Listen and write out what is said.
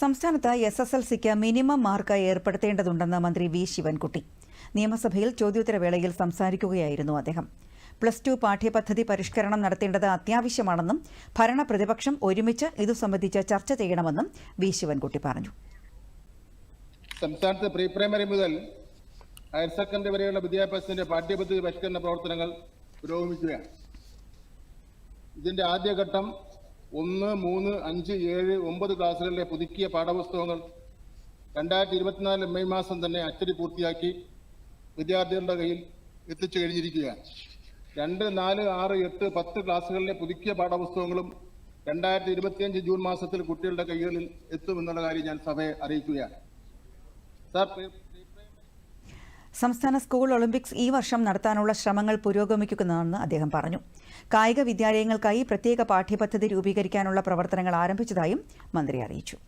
സംസ്ഥാനത്ത് S S L സിക്ക് minimum mark ഏർപ്പെടുത്തേണ്ടതുണ്ടെന്ന് മന്ത്രി വി ശിവൻകുട്ടി. നിയമസഭയിൽ ചോദ്യോത്തരവേളയിൽ സംസാരിക്കുകയായിരുന്നു അദ്ദേഹം. പ്ലസ് ടു പാഠ്യപദ്ധതി പരിഷ്കരണം നടത്തേണ്ടത് അത്യാവശ്യമാണെന്നും ഭരണ പ്രതിപക്ഷം ഒരുമിച്ച് ഇതു സംബന്ധിച്ച് ചർച്ച ചെയ്യണമെന്നും വി ശിവൻകുട്ടി പറഞ്ഞു. സംസ്ഥാനത്ത് പ്രീ പ്രൈമറി മുതൽ ഹയർ സെക്കൻഡറി വരെയുള്ള വിദ്യാഭ്യാസത്തിന്റെ പാഠ്യപദ്ധതി പരിഷ്കരണ പ്രവർത്തനങ്ങൾ പുരോഗമിക്കുകയാണ്. ഇതിന്റെ ആദ്യഘട്ടം ഒന്ന് മൂന്ന് അഞ്ച് ഏഴ് ഒമ്പത് ക്ലാസ്സുകളിലെ പുതുക്കിയ പാഠപുസ്തകങ്ങൾ രണ്ടായിരത്തി ഇരുപത്തിനാല് മെയ് മാസം തന്നെ അച്ചടി പൂർത്തിയാക്കി വിദ്യാർത്ഥികളുടെ കയ്യിൽ എത്തിച്ചു കഴിഞ്ഞിരിക്കുകയാണ്. രണ്ട് നാല് ആറ് എട്ട് പത്ത് ക്ലാസ്സുകളിലെ പുതുക്കിയ പാഠപുസ്തകങ്ങളും രണ്ടായിരത്തി ഇരുപത്തിയഞ്ച് ജൂൺ മാസത്തിൽ കുട്ടികളുടെ കൈകളിൽ എത്തുമെന്നുള്ള കാര്യം ഞാൻ സഭയെ അറിയിക്കുകയാണ്. സാർ സംസ്ഥാന സ്കൂൾ ഒളിമ്പിക്സ് ഈ വർഷം നടത്താനുള്ള ശ്രമങ്ങൾ പുരോഗമിക്കുന്നതാണെന്ന് അദ്ദേഹം പറഞ്ഞു. കായിക വിദ്യാലയങ്ങൾക്കായി പ്രത്യേക പാഠ്യപദ്ധതി രൂപീകരിക്കാനുള്ള പ്രവർത്തനങ്ങൾ ആരംഭിച്ചതായും മന്ത്രി അറിയിച്ചു.